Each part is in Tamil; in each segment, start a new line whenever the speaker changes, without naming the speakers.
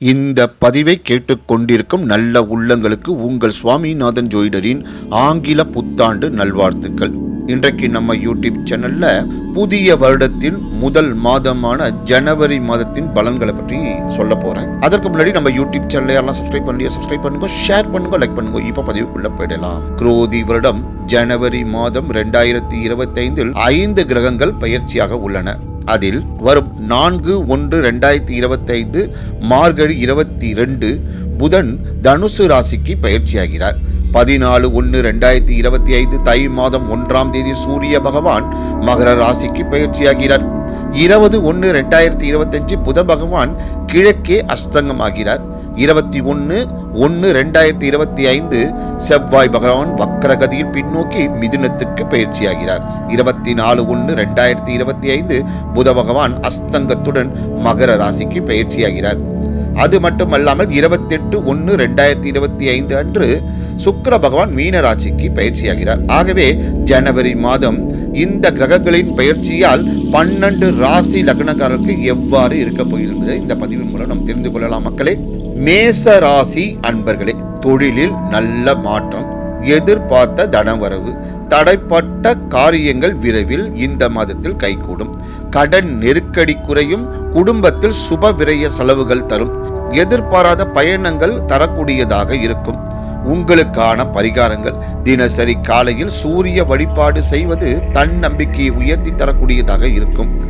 இந்த பதிவை கேட்டுக்கொண்டிருக்கும் நல்ல உள்ளங்களுக்கு உங்கள் சுவாமிநாதன் ஜோயிடரின் ஆங்கில புத்தாண்டு நல்வாழ்த்துக்கள். இன்றைக்கு நம்ம யூடியூப் சேனல்ல புதிய வருடத்தின் முதல் மாதமான ஜனவரி மாதத்தின் பலன்களை பற்றி சொல்ல போறேன். அதற்கு முன்னாடி நம்ம யூடியூப் சேனல் யாரெல்லாம் சப்ஸ்கிரைப் பண்ணி சப்ஸ்கிரைப் பண்ணுங்க ஷேர் பண்ணுங்க லைக் பண்ணுங்க இப்ப பதிவுக்குள்ள போயிடலாம். குரோதி வருடம் ஜனவரி மாதம் ரெண்டாயிரத்தி இருபத்தைந்தில் ஐந்து கிரகங்கள் பயிற்சியாக உள்ளன. அதில் வரும் நான்கு ஒன்று ரெண்டாயிரத்தி இருபத்தைந்து மார்கழி இருபத்தி ரெண்டு புதன் தனுசு ராசிக்கு பயிற்சியாகிறார். பதினாலு ஒன்று ரெண்டாயிரத்தி இருபத்தி ஐந்து தை மாதம் ஒன்றாம் தேதி சூரிய பகவான் மகர ராசிக்கு பயிற்சியாகிறார். இருபது ஒன்று ரெண்டாயிரத்தி இருபத்தஞ்சு புத பகவான் கிழக்கே அஸ்தங்கமாகிறார். இருபத்தி ஒன்று ஒன்று ரெண்டாயிரத்தி இருபத்தி ஐந்து செவ்வாய் பகவான் வக்கரகதியில் பின்னோக்கி மிதுனத்துக்கு பயிற்சியாகிறார். இருபத்தி நாலு ஒன்று ரெண்டாயிரத்தி இருபத்தி ஐந்து புத பகவான் அஸ்தங்கத்துடன் மகர ராசிக்கு பயிற்சியாகிறார். அது மட்டுமல்லாமல் இருபத்தெட்டு ஒன்று ரெண்டாயிரத்தி இருபத்தி ஐந்து அன்று சுக்கர பகவான் மீனராசிக்கு பயிற்சியாகிறார். ஆகவே ஜனவரி மாதம் இந்த கிரகங்களின் பயிற்சியால் பன்னெண்டு ராசி லக்னக்காரருக்கு எவ்வாறு இருக்க போகிறது இந்த பதிவின் மூலம் நாம் தெரிந்து கொள்ளலாம் மக்களே. மேச ராசி அன்பர்களே தொழிலில் நல்ல மாற்றம் எதிர்பார்த்த தனவரவு தடைப்பட்ட காரியங்கள் விரைவில் இந்த மாதத்தில் கைகூடும். கடன் நெருக்கடி குறையும் குடும்பத்தில் சுப விரய செலவுகள் தரும். எதிர்பாராத பயணங்கள் தரக்கூடியதாக இருக்கும். உங்களுக்கான பரிகாரங்கள் தினசரி காலையில் சூரிய வழிபாடு செய்வது தன்னம்பிக்கையை உயர்த்தி தரக்கூடியதாக இருக்கும்.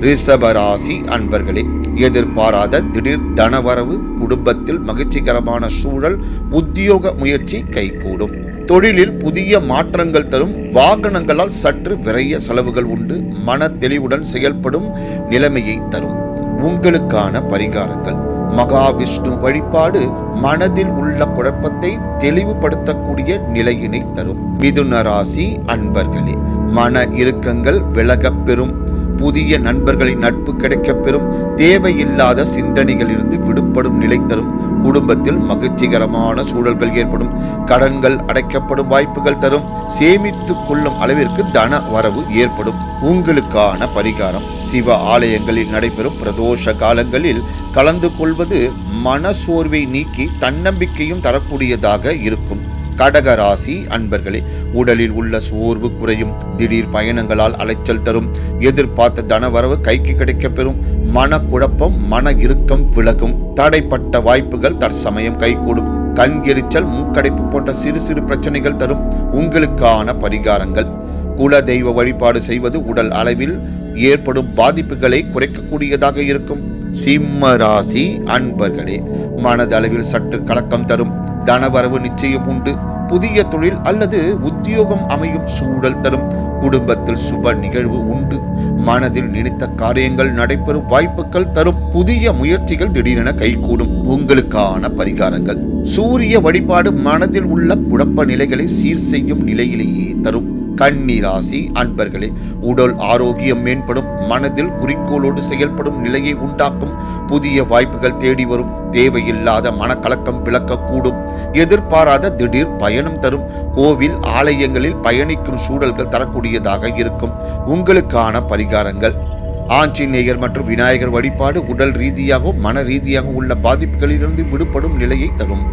ரிஷபராசி அன்பர்களே எதிர்பாராத திடீர் தனவரவு குடும்பத்தில் மகிழ்ச்சிகரமான சூழல் உத்தியோக முயற்சி கைகூடும். தொழிலில் புதிய மாற்றங்கள் தரும் வாகனங்களால் சற்று விரைய செலவுகள் உண்டு. மன தெளிவுடன் செயல்படும் நிலைமையை தரும். உங்களுக்கான பரிகாரங்கள். மகாவிஷ்ணு வழிபாடு மனதில் உள்ள குழப்பத்தை தெளிவுபடுத்தக்கூடிய நிலையினை தரும். மிதுன ராசி அன்பர்களே மன இறுக்கங்கள் விலகப் பெறும் புதிய நண்பர்களின் நட்பு கிடைக்கப்பெறும் தேவையில்லாத சிந்தனைகளிலிருந்து விடுபடும் நிலை தரும். குடும்பத்தில் மகிழ்ச்சிகரமான சூழல்கள் ஏற்படும். கடன்கள் அடைக்கப்படும் வாய்ப்புகள் தரும். சேமித்துக் கொள்ளும் அளவிற்கு தன வரவு ஏற்படும். உங்களுக்கான பரிகாரம் சிவ ஆலயங்களில் நடைபெறும். பிரதோஷ காலங்களில் கலந்து கொள்வது மன சோர்வை நீக்கி தன்னம்பிக்கையும் தரக்கூடியதாக இருக்கும். கடக ராசி அன்பர்களே உடலில் உள்ள சோர்வு குறையும் திடீர் பயணங்களால் அலைச்சல் தரும் எதிர்பார்த்த தனவரவு கைக்கு கிடைக்கப் பெறும் மனக்குழப்பம் மன இறுக்கம் விலகும் தடைப்பட்ட வாய்ப்புகள் தற்சமயம் கைகூடும் கண் எரிச்சல் மூக்கடைப்பு போன்ற சிறு சிறு பிரச்சனைகள் தரும் உங்களுக்கான பரிகாரங்கள். குல தெய்வ வழிபாடு செய்வது உடல் அளவில் ஏற்படும் பாதிப்புகளை குறைக்கக்கூடியதாக இருக்கும். சிம்ம ராசி அன்பர்களே மனதளவில் சற்று கலக்கம் தரும் தனவரவு நிச்சயம் உண்டு. புதிய தொழில் அல்லது உத்தியோகம் அமையும் சூழல் தரும். குடும்பத்தில் சுப நிகழ்வு உண்டு. மனதில் நினைத்த காரியங்கள் நடைபெறும் வாய்ப்புகள் தரும். புதிய முயற்சிகள் திடீரென கைகூடும். உங்களுக்கான பரிகாரங்கள். சூரிய வழிபாடு மனதில் உள்ள குழப்ப நிலைகளை சீர் செய்யும் நிலையிலேயே தரும். கன்னி ராசி அன்பர்களே உடல் ஆரோக்கியம் மேம்படும் மனதில் குறிக்கோளோடு செயல்படும் நிலையை உண்டாக்கும் புதிய வாய்ப்புகள் தேடி வரும். தேவையில்லாத மனக்கலக்கம் விளக்கக்கூடும். எதிர்பாராத திடீர் பயணம் தரும். கோவில் ஆலயங்களில் பயணிக்கும் சூழல்கள் தரக்கூடியதாக இருக்கும். உங்களுக்கான பரிகாரங்கள். ஆஞ்சநேயர் மற்றும் விநாயகர் வழிபாடு உடல் ரீதியாகவும் மன ரீதியாகவும் உள்ள பாதிப்புகளிலிருந்து விடுபடும் நிலையை தரும்.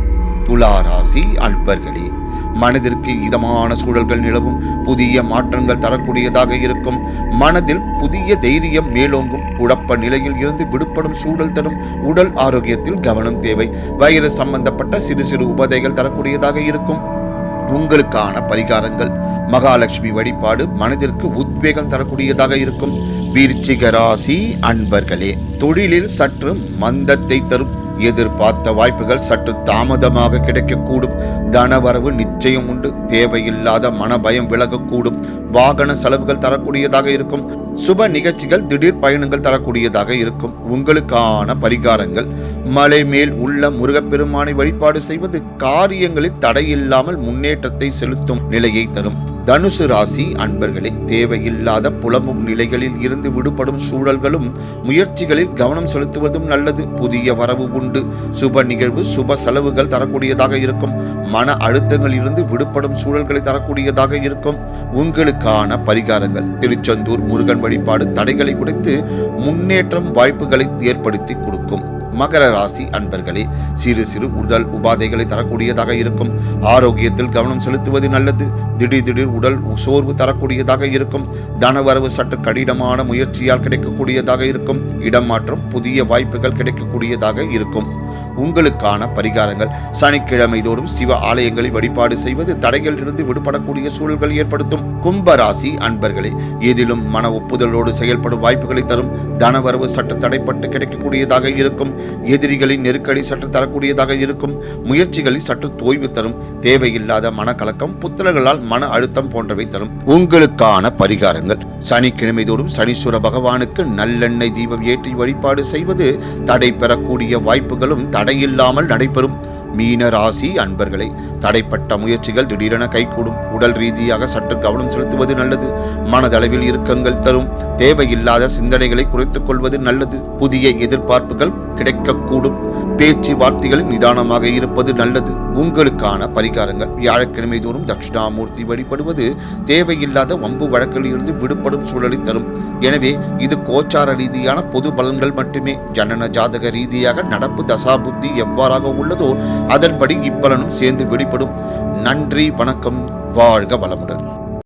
துலா ராசி அன்பர்களே. மனதிற்கு இதமான சூழல்கள் நிலவும் புதிய மாற்றங்கள் தரக்கூடியதாக இருக்கும். மனதில் புதிய தைரியம் மேலோங்கும். குழப்ப நிலையில் இருந்து விடுபடும் சூழல் தரும். உடல் ஆரோக்கியத்தில் கவனம் தேவை. வயது சம்பந்தப்பட்ட சிறு சிறு உபதைகள் தரக்கூடியதாக இருக்கும். உங்களுக்கான பரிகாரங்கள். மகாலட்சுமி வழிபாடு மனதிற்கு உத்வேகம் தரக்கூடியதாக இருக்கும். விருச்சிக ராசி அன்பர்களே தொழிலில் சற்று மந்தத்தை தரும். எதிர்பார்த்த வாய்ப்புகள் சற்று தாமதமாக கிடைக்கக்கூடும். தனவரவு நிச்சயம் உண்டு. தேவையில்லாத மனபயம் விலகக்கூடும். வாகன செலவுகள் தரக்கூடியதாக இருக்கும். சுப நிகழ்ச்சிகள் திடீர் பயணங்கள் தரக்கூடியதாக இருக்கும். உங்களுக்கான பரிகாரங்கள் மலை மேல் உள்ள முருகப்பெருமானை வழிபாடு செய்வது காரியங்களில் தடையில்லாமல் முன்னேற்றத்தை செலுத்தும் நிலையை தரும். தனுசு ராசி அன்பர்களே தேவையில்லாத புலமும் நிலைகளில் இருந்து விடுபடும் சூழல்களும் முயற்சிகளில் கவனம் செலுத்துவதும் நல்லது. புதிய வரவு உண்டு. சுப நிகழ்வு சுப செலவுகள் தரக்கூடியதாக இருக்கும். மன அழுத்தங்களில் இருந்து விடுபடும் சூழல்களை தரக்கூடியதாக இருக்கும். உங்களுக்கான பரிகாரங்கள் திருச்செந்தூர் முருகன் வழிபாடு தடைகளை குறைத்து முன்னேற்றம் வாய்ப்புகளை ஏற்படுத்தி கொடுக்கும். மகர ராசி அன்பர்களே சிறு சிறு உடல் உபாதைகளை தரக்கூடியதாக இருக்கும். ஆரோக்கியத்தில் கவனம் செலுத்துவது நல்லது. திடீர் திடீர் உடல் சோர்வு தரக்கூடியதாக இருக்கும். தனவரவு சற்று கடினமான முயற்சியால் கிடைக்கக்கூடியதாக இருக்கும். இடம் மாற்றம் புதிய வாய்ப்புகள் கிடைக்கக்கூடியதாக இருக்கும். உங்களுக்கான பரிகாரங்கள். சனிக்கிழமை தோறும் சிவ ஆலயங்களில் வழிபாடு செய்வது தடைகளிலிருந்து இருந்து விடுபடக்கூடிய சூழல்கள் ஏற்படுத்தும். கும்பராசி அன்பர்களே எதிலும் மன ஒப்புதலோடு செயல்படும் வாய்ப்புகளை தரும் தனவரவு சற்று தடைப்பட்டு கிடைக்கக்கூடியதாக இருக்கும். எதிரிகளின் நெருக்கடி சற்று தரக்கூடியதாக இருக்கும். முயற்சிகளில் சற்று தோய்வு தரும். தேவையில்லாத மனக்கலக்கம் புத்தலங்களால் மன அழுத்தம் போன்றவை தரும். உங்களுக்கான பரிகாரங்கள். சனிக்கிழமை தோறும் சனீஸ்வர பகவானுக்கு நல்லெண்ணெய் தீபம் ஏற்றி வழிபாடு செய்வது தடை பெறக்கூடிய வாய்ப்புகளும் தடையில்லாமல் நடைபெறும். மீன ராசி அன்பர்களை தடைப்பட்ட முயற்சிகள் திடீரென கைகூடும். உடல் ரீதியாக சற்று கவனம் செலுத்துவது நல்லது. மனதளவில் இறுக்கங்கள் தரும். தேவையில்லாத சிந்தனைகளை குறைத்துக் கொள்வது நல்லது. புதிய எதிர்பார்ப்புகள் கிடைக்கக்கூடும். பேச்சு வார்த்தைகளில் நிதானமாக இருப்பது நல்லது. உங்களுக்கான பரிகாரங்கள். வியாழக்கிழமை தோறும் தட்சிணாமூர்த்தி வழிபடுவது தேவையில்லாத வம்பு வழக்கிலிருந்து விடுபடும் சூழலை தரும். எனவே இது கோச்சார ரீதியான பொது பலன்கள் மட்டுமே. ஜனன ஜாதக ரீதியாக நடப்பு தசாபுத்தி எவ்வாறாக உள்ளதோ அதன்படி இப்பலனும் சேர்ந்து வெளிப்படும் நன்றி வணக்கம். வாழ்க வளமுடன்.